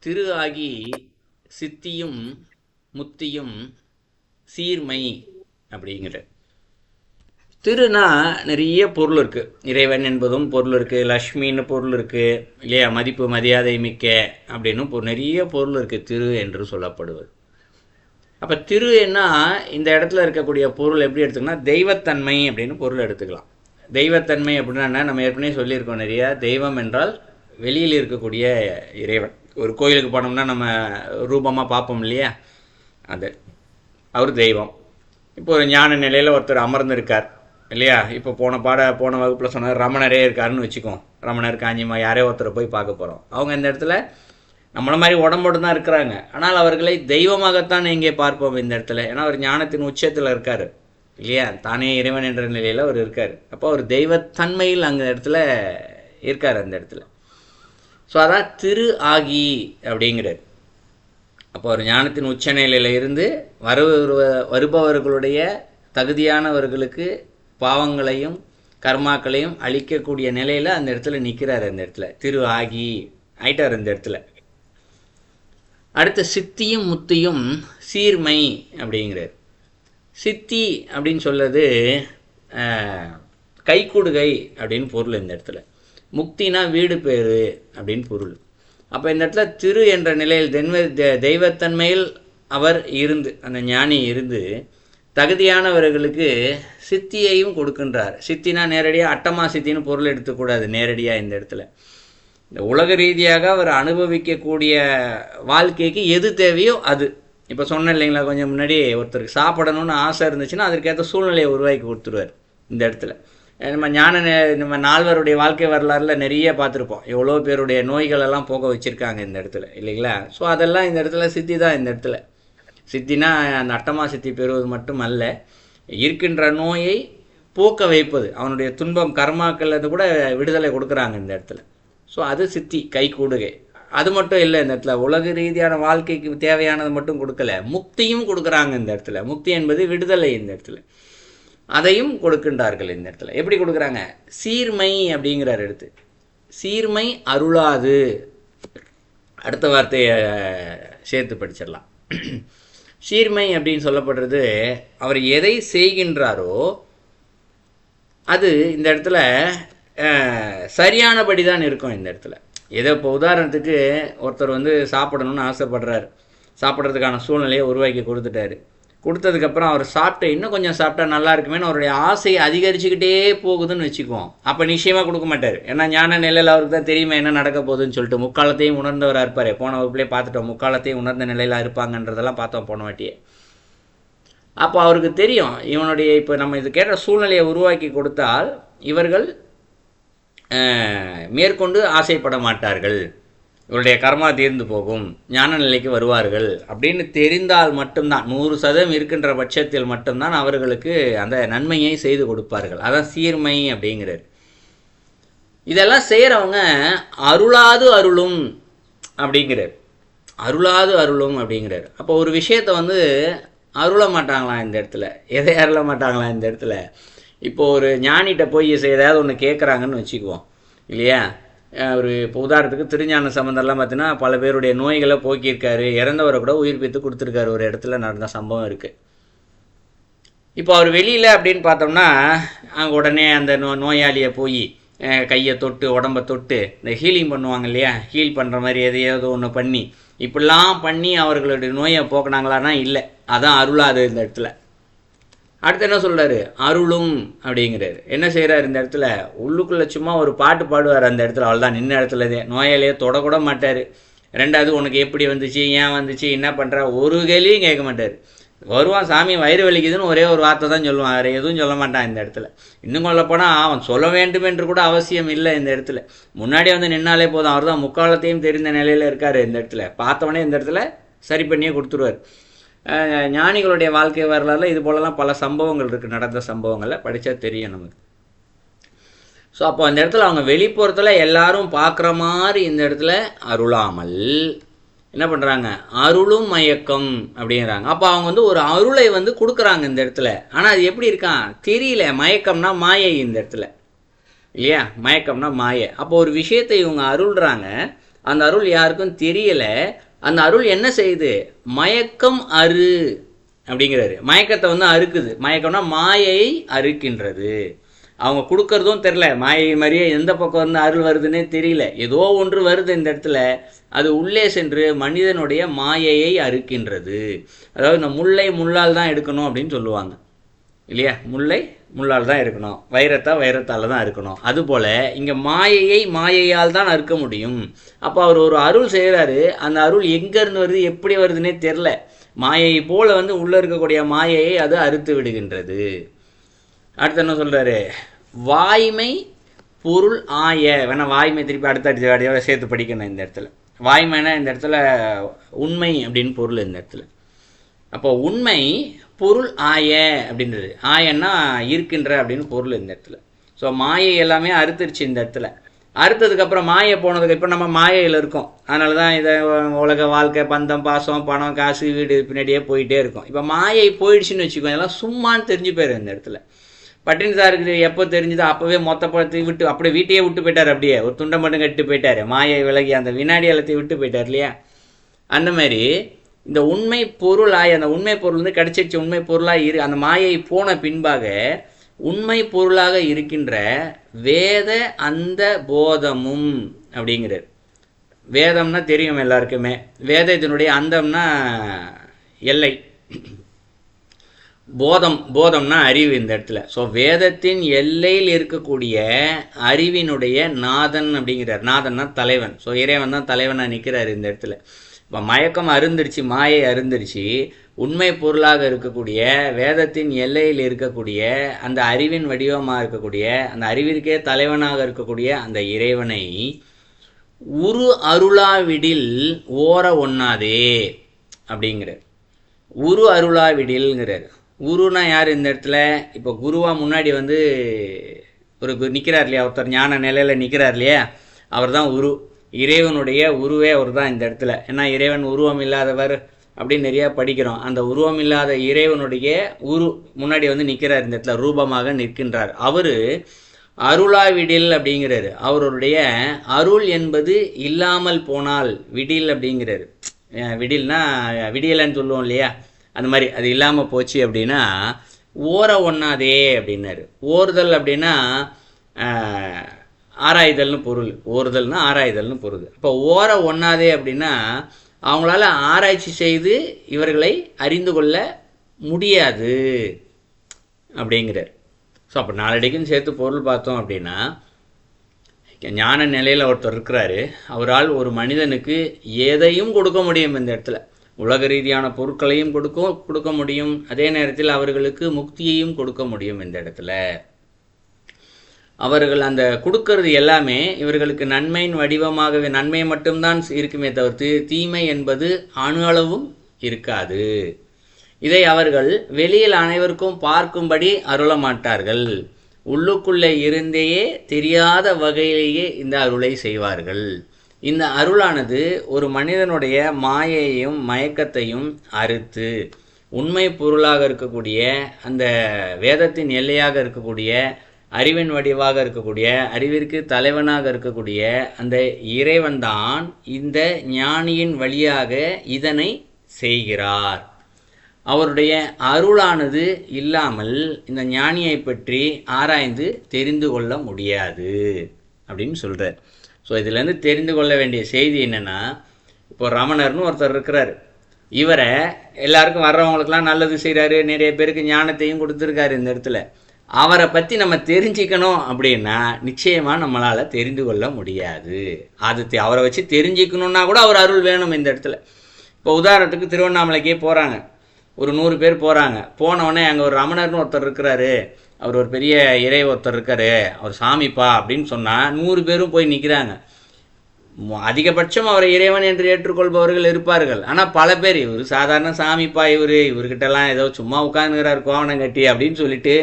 திரு ஆகி சித்தியும் முத்தியும் சீர்மை அப்படிங்கிற திருனா நிறைய பொருள் இருக்குது இறைவன் என்பதும் பொருள் இருக்குது லக்ஷ்மின்னு பொருள் இருக்குது இல்லையா? மதிப்பு மரியாதை மிக்க அப்படின்னு பொ- நிறைய பொருள் இருக்குது திரு என்று சொல்லப்படுவது. அப்போ திரு என்ன இந்த இடத்துல இருக்கக்கூடிய பொருள் எப்படி எடுத்துக்கன்னா தெய்வத்தன்மை அப்படின்னு பொருள் எடுத்துக்கலாம். தெய்வத்தன்மை அப்படின்னா என்ன? நம்ம ஏற்கனவே சொல்லியிருக்கோம் நிறையா. தெய்வம் என்றால் வெளியில் இருக்கக்கூடிய இறைவன். ஒரு கோயிலுக்கு போனோம்னா நம்ம ரூபமாக பார்ப்போம் இல்லையா? அது. அவர் தெய்வம். இப்போ ஒரு ஞான நிலையில் ஒருத்தர் அமர்ந்திருக்கார் இல்லையா? இப்போ போன பாட போன வகுப்பில் சொன்னார் ரமணரே இருக்காருன்னு வச்சுக்கோம் ரமணர் காஞ்சிமா யாரோ ஒருத்தரை போய் பார்க்க போகிறோம் அவங்க இந்த இடத்துல நம்மள மாதிரி உடம்போடு தான் இருக்கிறாங்க. ஆனால் அவர்களை தெய்வமாகத்தான் இங்கே பார்ப்போம் இந்த இடத்துல. ஏன்னா அவர் ஞானத்தின் உச்சத்தில் இருக்கார் இல்லையா? தானே இறைவன் என்ற நிலையில் அவர் இருக்கார். அப்போ அவர் தெய்வத்தன்மையில் அந்த இடத்துல இருக்கார் அந்த இடத்துல. ஸோ அதான் திரு ஆகி அப்படிங்கிறார். அப்போ ஒரு ஞானத்தின் உச்ச இருந்து வரு வருபவர்களுடைய தகுதியானவர்களுக்கு பாவங்களையும் கர்மாக்களையும் அழிக்கக்கூடிய நிலையில் அந்த இடத்துல நிற்கிறார் அந்த இடத்துல. திரு ஆகி ஆயிட்டார் அந்த இடத்துல. அடுத்த சித்தியும் முத்தியும் சீர்மை அப்படிங்கிறார். சித்தி அப்படின்னு சொல்றது கைக்குடுகை கைக்கூடுகை அப்படின்னு பொருள் இந்த இடத்துல. முக்தினா வீடு பேரு அப்படின்னு பொருள். அப்போ இந்த இடத்துல திரு என்ற நிலையில் தென்வ தெய்வத்தன்மையில் அவர் இருந்து அந்த ஞானி இருந்து தகுதியானவர்களுக்கு சித்தியையும் கொடுக்கின்றார். சித்தினா நேரடியாக அட்டமா சித்தின்னு பொருள் எடுத்துக்கூடாது நேரடியாக இந்த இடத்துல. இந்த உலக ரீதியாக அவர் அனுபவிக்கக்கூடிய வாழ்க்கைக்கு எது தேவையோ அது. இப்போ சொன்னேன் இல்லைங்களா கொஞ்சம் முன்னாடி ஒருத்தருக்கு சாப்பிடணும்னு ஆசை இருந்துச்சுன்னா அதற்கேற்ற சூழ்நிலையை உருவாக்கி கொடுத்துருவார் இந்த இடத்துல. நம்ம ஞான நே- நம்ம நால்வருடைய வாழ்க்கை வரலாறுல நிறைய பார்த்துருப்போம். எவ்வளோ பேருடைய நோய்கள் எல்லாம் போக வச்சிருக்காங்க இந்த இடத்துல இல்லைங்களா? ஸோ அதெல்லாம் இந்த இடத்துல சித்தி தான் இந்த இடத்துல. சித்தினா அந்த அட்டமா சித்தி பெறுவது மட்டும் அல்ல இருக்கின்ற நோயை போக்க வைப்பது. அவனுடைய துன்பம் கர்மாக்கள் கூட விடுதலை கொடுக்குறாங்க இந்த இடத்துல. ஸோ அது சித்தி கை கூடுகை. அது மட்டும் இல்லை இந்த இடத்துல. உலக ரீதியான வாழ்க்கைக்கு தேவையானது மட்டும் கொடுக்கல. முக்தியும் கொடுக்குறாங்க இந்த இடத்துல. முக்தி என்பது விடுதலை இந்த இடத்துல. அதையும் கொடுக்கின்றார்கள் இந்த இடத்துல. எப்படி கொடுக்குறாங்க? சீர்மை அப்படிங்கிறார் எடுத்து. சீர்மை அருளாது. அடுத்த வார்த்தையை சேர்த்து படிச்சிடலாம். சீர்மை அப்படின்னு சொல்லப்படுறது அவர் எதை செய்கின்றாரோ அது இந்த இடத்துல சரியானபடி தான் இருக்கும் இந்த இடத்துல. ஏதோ இப்போ உதாரணத்துக்கு ஒருத்தர் வந்து சாப்பிடணும்னு ஆசைப்படுறாரு. சாப்பிட்றதுக்கான சூழ்நிலையை உருவாக்கி கொடுத்துட்டாரு. கொடுத்ததுக்கப்புறம் அவர் சாப்பிட்டு இன்னும் கொஞ்சம் சாப்பிட்டா நல்லா இருக்குமேன்னு அவருடைய ஆசையை அதிகரிச்சுக்கிட்டே போகுதுன்னு வச்சுக்குவோம். அப்போ நிச்சயமாக கொடுக்க மாட்டார். ஏன்னா ஞான நிலையில் அவருக்கு தான் தெரியுமா என்ன நடக்க போகுதுன்னு சொல்லிட்டு முக்காலத்தையும் உணர்ந்தவராக இருப்பார். போன வகுப்புலேயே பார்த்துட்டோம். முக்காலத்தையும் உணர்ந்த நிலையில் இருப்பாங்கன்றதெல்லாம் பார்த்தோம் போன வாட்டியே. அப்போ அவருக்கு தெரியும். இவனுடைய இப்போ நம்ம இது கேட்ட சூழ்நிலையை உருவாக்கி கொடுத்தால் இவர்கள் மேற்கொண்டு ஆசைப்பட மாட்டார்கள். இவருடைய கர்மா தீர்ந்து போகும் ஞான நிலைக்கு வருவார்கள் அப்படின்னு தெரிந்தால் மட்டும்தான் நூறு சதம் இருக்கின்ற பட்சத்தில் மட்டும்தான் அவர்களுக்கு அந்த நன்மையை செய்து கொடுப்பார்கள். அதான் சீர்மை அப்படிங்கிறார். இதெல்லாம் செய்கிறவங்க அருளாது அருளும் அப்படிங்கிறார். அருளாது அருளும் அப்படிங்கிறார். அப்போ ஒரு விஷயத்தை வந்து அருள மாட்டாங்களாம் இந்த இடத்துல? எதை அருள மாட்டாங்களாம் இந்த இடத்துல? இப்போ ஒரு ஞானிகிட்ட போய் செ- ஏதாவது ஒன்று கேட்குறாங்கன்னு வச்சுக்குவோம். இல்லையா? ஒரு இப்போ உதாரணத்துக்கு திருஞான சம்பந்தம்லாம் பார்த்தீங்கன்னா பல பேருடைய நோய்களை போக்கியிருக்காரு இறந்தவரை கூட உயிர்ப்பித்து கொடுத்துருக்காரு. ஒரு இடத்துல நடந்த சம்பவம் இருக்குது இப்போ அவர் வெளியில் அப்படின்னு பார்த்தோம்னா அங்கே உடனே அந்த நோ நோயாளியை போய் கையை தொட்டு உடம்ப தொட்டு இந்த ஹீலிங் பண்ணுவாங்க இல்லையா? ஹீல் பண்ணுற மாதிரி எதையாவது ஒன்று பண்ணி இப்படிலாம் பண்ணி அவர்களுடைய நோயை போக்குனாங்களான்னா இல்லை. அதான் அருளாது இந்த இடத்துல. அடுத்து என்ன சொல்றாரு? அருளும் அப்படிங்கிறாரு. என்ன செய்கிறார் இந்த இடத்துல? உள்ளுக்குள்ளே சும்மா ஒரு பாட்டு பாடுவார் அந்த இடத்துல. அவ்வளோதான் நின்ன இடத்துலதே நோயாளியே தொடக்கூட மாட்டார். ரெண்டாவது உனக்கு எப்படி வந்துச்சு? ஏன் வந்துச்சு? என்ன பண்ணுற ஒரு கேள்வியும் கேட்க மாட்டார். வருவான் சாமி வயிறு வலிக்குதுன்னு ஒரே ஒரு வார்த்தை தான் சொல்லுவான். வேறு எதுவும் சொல்ல மாட்டான் இந்த இடத்துல. இன்னும் சொல்லப்போனால் அவன் சொல்ல வேண்டும் என்று கூட அவசியம் இல்லை இந்த இடத்துல. முன்னாடி வந்து நின்னாலே போதும். அவர் தான் முக்காலத்தையும் தெரிந்த நிலையில் இருக்கார் இந்த இடத்துல. பார்த்தவொடனே இந்த இடத்துல சரி பண்ணியே கொடுத்துருவார். ஞானிகளுடைய வாழ்க்கை வரலாறுல இது போலலாம் பல சம்பவங்கள் இருக்குது நடந்த சம்பவங்களை படித்தா தெரியும் நமக்கு. ஸோ அப்போ அந்த இடத்துல அவங்க வெளிப்புறத்தில் எல்லாரும் பார்க்குற மாதிரி இந்த இடத்துல அருளாமல் என்ன பண்ணுறாங்க அருளும் மயக்கம் அப்படிங்கிறாங்க. அப்போ அவங்க வந்து ஒரு அருளை வந்து கொடுக்குறாங்க இந்த இடத்துல. ஆனால் அது எப்படி இருக்கான் தெரியல மயக்கம்னா மாயை இந்த இடத்துல. இல்லையா? மயக்கம்னா மாயை. அப்போ ஒரு விஷயத்தை இவங்க அருள்றாங்க. அந்த அருள் யாருக்கும் தெரியலை. அந்த அருள் என்ன செய்யுது? மயக்கம் அரு அப்படிங்கிறாரு. மயக்கத்தை வந்து அறுக்குது. மயக்கம்னா மாயை அறுக்கின்றது. அவங்க கொடுக்கறதும் தெரில மாயை மாதிரியே எந்த பக்கம் வந்து அருள் வருதுன்னே தெரியல. ஏதோ ஒன்று வருது இந்த இடத்துல. அது உள்ளே சென்று மனிதனுடைய மாயையை அறுக்கின்றது. அதாவது இந்த முல்லை முள்ளால் தான் எடுக்கணும் அப்படின்னு சொல்லுவாங்க. இல்லையா? முல்லை முள்ளால் தான் இருக்கணும். வைரத்தா வைரத்தால் தான் இருக்கணும். அதுபோல் இங்கே மாயையை மாயையால் தான் அறுக்க முடியும். அப்போ அவர் ஒரு அருள் செய்கிறாரு அந்த அருள் எங்கேருந்து வருது எப்படி வருதுன்னே தெரில மாயை போல் வந்து உள்ளே இருக்கக்கூடிய மாயையை அது அறுத்து விடுகின்றது. அடுத்து என்ன சொல்கிறாரு வாய்மை பொருள் ஆய. வேணா வாய்மை திருப்பி அடுத்த அடுத்த அடியோட சேர்த்து படிக்கணும் இந்த இடத்துல. வாய்மைனா இந்த இடத்துல உண்மை அப்படின்னு பொருள் இந்த இடத்துல. அப்போ உண்மை பொருள் ஆய அப்படின்றது. ஆயன்னா இருக்கின்ற அப்படின்னு பொருள் இந்த இடத்துல. ஸோ மாயை எல்லாமே அறுத்துருச்சு இந்த இடத்துல. அறுத்ததுக்கப்புறம் மாயை போனதுக்கு இப்போ நம்ம மாயையில் இருக்கோம். அதனால தான் இதை உலக வாழ்க்கை பந்தம் பாசம் பணம் காசு வீடு பின்னாடியே போயிட்டே இருக்கும். இப்போ மாயை போயிடுச்சுன்னு வச்சுக்கோ இதெல்லாம் சும்மான்னு தெரிஞ்சு போயிடும் இந்த இடத்துல. பட்டினி சாருக்கு எப்போ தெரிஞ்சுதோ அப்போவே மொத்த பழத்தை விட்டு அப்படியே வீட்டையே விட்டு போயிட்டார் அப்படியே. ஒரு துண்டை மட்டும் கட்டி போயிட்டாரு. மாயை விலகி அந்த வினாடி எல்லாத்தையும் விட்டு போயிட்டார் இல்லையா? அந்த மாதிரி இந்த உண்மை பொருளாய் அந்த உண்மை பொருள் வந்து கிடைச்சிருச்சு உண்மை பொருளாக இரு அந்த மாயை போன பின்பாக உண்மை பொருளாக இருக்கின்ற வேத அந்த போதமும் அப்படிங்கிறார். வேதம்னா தெரியும் எல்லாருக்குமே. வேதத்தினுடைய அந்தம்னா எல்லை. போதம் போதம்னா அறிவு இந்த இடத்துல. ஸோ வேதத்தின் எல்லையில் இருக்கக்கூடிய அறிவினுடைய நாதன் அப்படிங்கிறார். நாதன்னா தலைவன். ஸோ இறைவன் தான் தலைவனாக நிற்கிறார் இந்த இடத்துல. இப்போ மயக்கம் அருந்துருச்சு மாயை அருந்துருச்சு உண்மை பொருளாக இருக்கக்கூடிய வேதத்தின் எல்லையில் இருக்கக்கூடிய அந்த அறிவின் வடிவமாக இருக்கக்கூடிய அந்த அறிவிற்கே தலைவனாக இருக்கக்கூடிய அந்த இறைவனை உரு அருளாவிடில் ஓர ஒண்ணாதே அப்படிங்கிறார். உரு அருளாவிடில்ங்கிறார். குருனா யார் இந்த இடத்துல? இப்போ குருவா முன்னாடி வந்து ஒரு நிற்கிறார் இல்லையா? ஒருத்தர் ஞான நிலையில் நிற்கிறார் இல்லையா? அவர் தான் உரு. இறைவனுடைய உருவே அவர் தான் இந்த இடத்துல. ஏன்னா இறைவன் உருவம் இல்லாதவர் அப்படின்னு நிறையா படிக்கிறோம். அந்த உருவம் இல்லாத இறைவனுடைய உரு முன்னாடி வந்து நிற்கிறார் இந்த இடத்துல ரூபமாக நிற்கின்றார். அவர் அருளாவிடில் அப்படிங்கிறாரு. அவருடைய அருள் என்பது இல்லாமல் போனால் விடில் அப்படிங்கிறாரு. விடில்னா விடியலன்னு சொல்லுவோம் இல்லையா? அந்த மாதிரி அது இல்லாமல் போச்சு அப்படின்னா ஓர ஒன்னாதே அப்படின்னாரு. ஓறுதல் அப்படின்னா ஆராய்தல்னு பொருள். ஓறுதல்னா ஆராய்தல்னு பொருள். இப்போ ஓர ஒண்ணாதே அப்படின்னா அவங்களால ஆராய்ச்சி செய்து இவர்களை அறிந்து கொள்ள முடியாது அப்படிங்கிறார். ஸோ அப்போ நாளடிக்கும் சேர்த்து பொருள் பார்த்தோம் அப்படின்னா ஞான நிலையில் ஒருத்தர் இருக்கிறாரு. அவரால் ஒரு மனிதனுக்கு எதையும் கொடுக்க முடியும் இந்த இடத்துல. உலக ரீதியான பொருட்களையும் கொடுக்க கொடுக்க முடியும். அதே நேரத்தில் அவர்களுக்கு முக்தியையும் கொடுக்க முடியும் இந்த இடத்துல. அவர்கள் அந்த கொடுக்கறது எல்லாமே இவர்களுக்கு நன்மையின் வடிவமாகவே நன்மை மட்டும்தான் இருக்குமே தவிர்த்து தீமை என்பது அணு அளவும் இருக்காது. இதை அவர்கள் வெளியில் அனைவருக்கும் பார்க்கும்படி அருள மாட்டார்கள் உள்ளுக்குள்ளே இருந்தேயே தெரியாத வகையிலேயே இந்த அருளை செய்வார்கள். இந்த அருளானது ஒரு மனிதனுடைய மாயையும் மயக்கத்தையும் அறுத்து உண்மை பொருளாக இருக்கக்கூடிய அந்த வேதத்தின் எல்லையாக இருக்கக்கூடிய அறிவின் வடிவாக இருக்கக்கூடிய அறிவிற்கு தலைவனாக இருக்கக்கூடிய அந்த இறைவன்தான் இந்த ஞானியின் வழியாக இதனை செய்கிறார். அவருடைய அருளானது இல்லாமல் இந்த ஞானியை பற்றி ஆராய்ந்து தெரிந்து கொள்ள முடியாது அப்படின்னு சொல்கிறார் ஸோ இதுலேருந்து தெரிந்து கொள்ள வேண்டிய செய்தி என்னென்னா இப்போ ரமணர்னு ஒருத்தர் இருக்கிறார். இவரை எல்லாருக்கும் வர்றவங்களுக்கெல்லாம் நல்லது செய்கிறாரு நிறைய பேருக்கு ஞானத்தையும் கொடுத்துருக்காரு இந்த இடத்துல. அவரை பற்றி நம்ம தெரிஞ்சுக்கணும் அப்படின்னா நிச்சயமாக நம்மளால் தெரிந்து கொள்ள முடியாது. அது அவரை வச்சு தெரிஞ்சுக்கணுன்னா கூட அவர் அருள் வேணும் இந்த இடத்துல. இப்போ உதாரணத்துக்கு திருவண்ணாமலைக்கே போகிறாங்க ஒரு நூறு பேர் போகிறாங்க போனவொடனே அங்கே ஒரு ரமணர்னு ஒருத்தர் இருக்கிறாரு. அவர் ஒரு பெரிய இறை ஒருத்தர் இருக்காரு. அவர் சாமிப்பா அப்படின்னு சொன்னால் நூறு பேரும் போய் நிற்கிறாங்க அதிகபட்சம் அவரை இறைவன் என்று ஏற்றுக்கொள்பவர்கள் இருப்பார்கள். ஆனால் பல பேர் இவர் சாதாரண சாமிப்பா இவர். இவர்கிட்டலாம் ஏதோ சும்மா உட்காந்துக்கிறார் கோவணம் கட்டி அப்படின்னு சொல்லிட்டு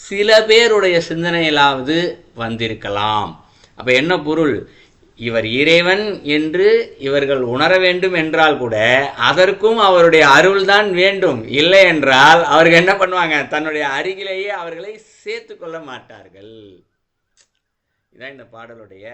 சில பேருடைய சிந்தனையிலாவது வந்திருக்கலாம். அப்போ என்ன பொருள்? இவர் இறைவன் என்று இவர்கள் உணர வேண்டும் என்றால் கூட அதற்கும் அவருடைய அருள் தான் வேண்டும். இல்லை என்றால் அவர்கள் என்ன பண்ணுவாங்க? தன்னுடைய அருகிலேயே அவர்களை சேர்த்து கொள்ள மாட்டார்கள். இதான் இந்த பாடலுடைய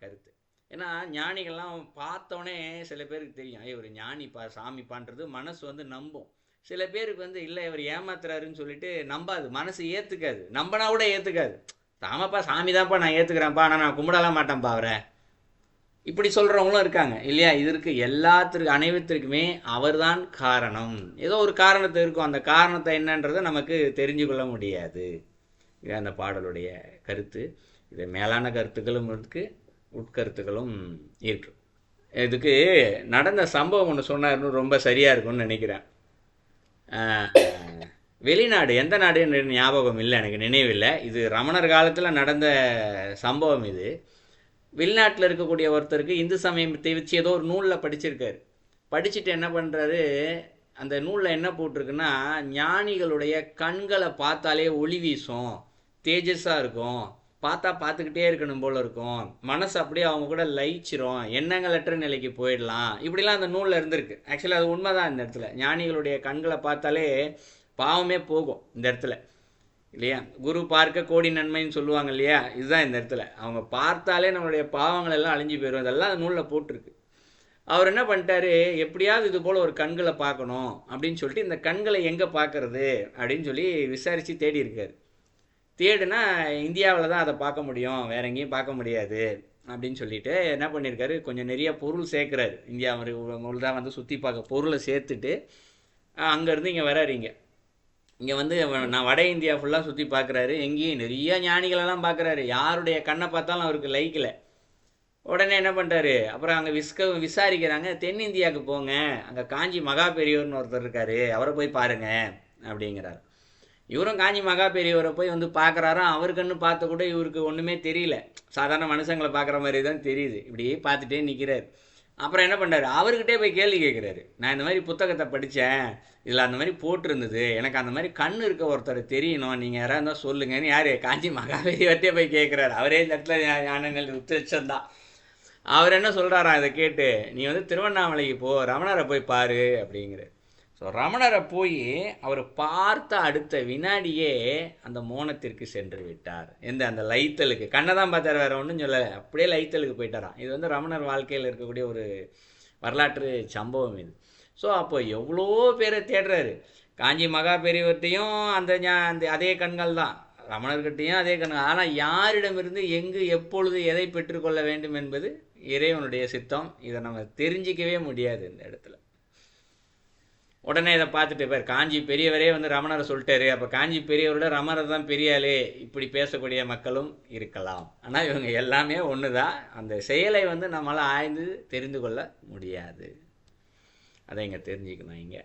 கருத்து. ஏன்னா ஞானிகள்லாம் பார்த்தோன்னே சில பேருக்கு தெரியும். ஐயோ ஒரு ஞானிப்பா சாமிப்பான்றது மனசு வந்து நம்பும். சில பேருக்கு வந்து இல்லை இவர் ஏமாத்துறாருன்னு சொல்லிட்டு நம்பாது. மனசு ஏற்றுக்காது நம்பினா கூட ஏற்றுக்காது ஆமாப்பா சாமி தான்ப்பா நான் ஏற்றுக்கிறேன்ப்பா ஆனால் நான் கும்பிடலாம் மாட்டேன்ப்பா அவரை. இப்படி சொல்கிறவங்களும் இருக்காங்க. இல்லையா? இதற்கு எல்லாத்திற்கு அனைவத்திற்குமே அவர்தான் காரணம். ஏதோ ஒரு காரணத்தை இருக்கும். அந்த காரணத்தை என்னன்றதை நமக்கு தெரிஞ்சு கொள்ள முடியாது. இது அந்த பாடலுடைய கருத்து. இது மேலான கருத்துக்களும் இருக்குது உட்கருத்துக்களும் இருக்கு. இதுக்கு நடந்த சம்பவம் ஒன்று சொன்னார்னு ரொம்ப சரியாக இருக்கும்னு நினைக்கிறேன். வெளிநாடு எந்த நாடுன்னு ஞாபகம் இல்லை எனக்கு நினைவில்லை. இது ரமணர் காலத்தில் நடந்த சம்பவம் இது. வெளிநாட்டில் இருக்கக்கூடிய ஒருத்தருக்கு இந்து சமயத்தை வச்சு ஏதோ ஒரு நூலில் படிச்சிருக்காரு. படிச்சுட்டு என்ன பண்ணுறாரு அந்த நூலில் என்ன போட்டிருக்குன்னா ஞானிகளுடைய கண்களை பார்த்தாலே ஒளி வீசும் தேஜஸாக இருக்கும் பார்த்தா பார்த்துக்கிட்டே இருக்கணும் போல இருக்கும். மனசு அப்படியே அவங்க கூட லயிச்சிரும். எண்ணங்களற்ற நிலைக்கு போயிடலாம்? இப்படிலாம் அந்த நூலில் இருந்திருக்கு. ஆக்சுவலி அது உண்மைதான் இந்த இடத்துல. ஞானிகளுடைய கண்களை பார்த்தாலே பாவமே போகும் இந்த இடத்துல. இல்லையா? குரு பார்க்க கோடி நன்மைன்னு சொல்லுவாங்க இல்லையா? இதுதான் இந்த இடத்துல. அவங்க பார்த்தாலே நம்மளுடைய பாவங்கள் எல்லாம் அழிஞ்சு போயிடும் இதெல்லாம் அந்த நூலில் போட்டிருக்கு. அவர் என்ன பண்ணிட்டாரு? எப்படியாவது இது போல் ஒரு கண்களை பார்க்கணும் அப்படின்னு சொல்லிட்டு இந்த கண்களை எங்கே பார்க்கறது அப்படின்னு சொல்லி விசாரித்து தேடி இருக்காரு. தேடுனா இந்தியாவில் தான் அதை பார்க்க முடியும். வேற எங்கேயும் பார்க்க முடியாது. அப்படின்னு சொல்லிட்டு என்ன பண்ணியிருக்காரு கொஞ்சம் நிறைய பொருள் சேர்க்குறாரு. இந்தியா உங்களுக்கு தான் வந்து சுற்றி பார்க்க பொருளை சேர்த்துட்டு அங்கேருந்து இங்கே வராருங்க இங்கே. வந்து நான் வட இந்தியா ஃபுல்லாக சுற்றி பார்க்குறாரு. எங்கேயும் நிறைய ஞானிகளெல்லாம் பார்க்குறாரு. யாருடைய கண்ணை பார்த்தாலும் அவருக்கு லைக்கில். உடனே என்ன பண்ணுறாரு அப்புறம் அங்கே விஸ்க விசாரிக்கிறாங்க. தென்னிந்தியாவுக்கு போங்க. அங்கே காஞ்சி மகா பெரியோர்னு ஒருத்தர் இருக்காரு. அவரை போய் பாருங்கள் அப்படிங்கிறாரு. இவரும் காஞ்சி மகா பெரியவரை போய் வந்து பார்க்குறாராம் அவர் கண்ணு பார்த்த கூட இவருக்கு ஒன்றுமே தெரியல. சாதாரண மனுஷங்களை பார்க்குற மாதிரி தான் தெரியுது. இப்படி பார்த்துட்டே நிற்கிறாரு அப்புறம் என்ன பண்ணுறாரு அவர்கிட்டே போய் கேள்வி கேட்குறாரு நான் இந்த மாதிரி புத்தகத்தை படித்தேன் இதில் அந்த மாதிரி போட்டிருந்தது. எனக்கு அந்த மாதிரி கண் இருக்க ஒருத்தர் தெரியணும். நீங்கள் யாராக இருந்தால் சொல்லுங்கன்னு யார்? காஞ்சி மகாபெரியவர்கிட்டே போய் கேட்குறாரு அவரே இந்த இடத்துல ஞா- ஞானங்கள் உச்சந்தான் அவர் என்ன சொல்கிறாராம் இதை கேட்டு நீ வந்து திருவண்ணாமலைக்கு போ. ரமணரை போய் பாரு அப்படிங்கிறார். ஸோ ரமணரை போய் அவர் பார்த்த அடுத்த வினாடியே அந்த மோனத்திற்கு சென்று விட்டார் எந்த அந்த லைத்தலுக்கு? கண்ணை தான் பார்த்தார் வேற ஒன்றும் சொல்லலை. அப்படியே லைத்தலுக்கு போயிட்டாராம். இது வந்து ரமணர் வாழ்க்கையில் இருக்கக்கூடிய ஒரு வரலாற்று சம்பவம் இது. ஸோ அப்போ எவ்வளோ பேரை தேடுறாரு? காஞ்சி மகா பெரியவர்கிட்டையும் அந்த அந்த அதே கண்கள் தான். ரமணர்கிட்டையும் அதே கண்கள். ஆனால் யாரிடமிருந்து எங்கு எப்பொழுது எதை பெற்றுக்கொள்ள வேண்டும் என்பது இறைவனுடைய சித்தம். இதை நம்ம தெரிஞ்சிக்கவே முடியாது இந்த இடத்துல. உடனே இதை பார்த்துட்டு பேர் காஞ்சி பெரியவரே வந்து ரமணரை சொல்லிட்டாரு. அப்போ காஞ்சி பெரியவரோட ரமணர் தான் பெரியாளே. இப்படி பேசக்கூடிய மக்களும் இருக்கலாம். ஆனால் இவங்க எல்லாமே ஒன்று தான் அந்த செயலை வந்து நம்மளால் ஆய்ந்து தெரிந்து கொள்ள முடியாது. அதை இங்கே தெரிஞ்சுக்கணும் இங்கே.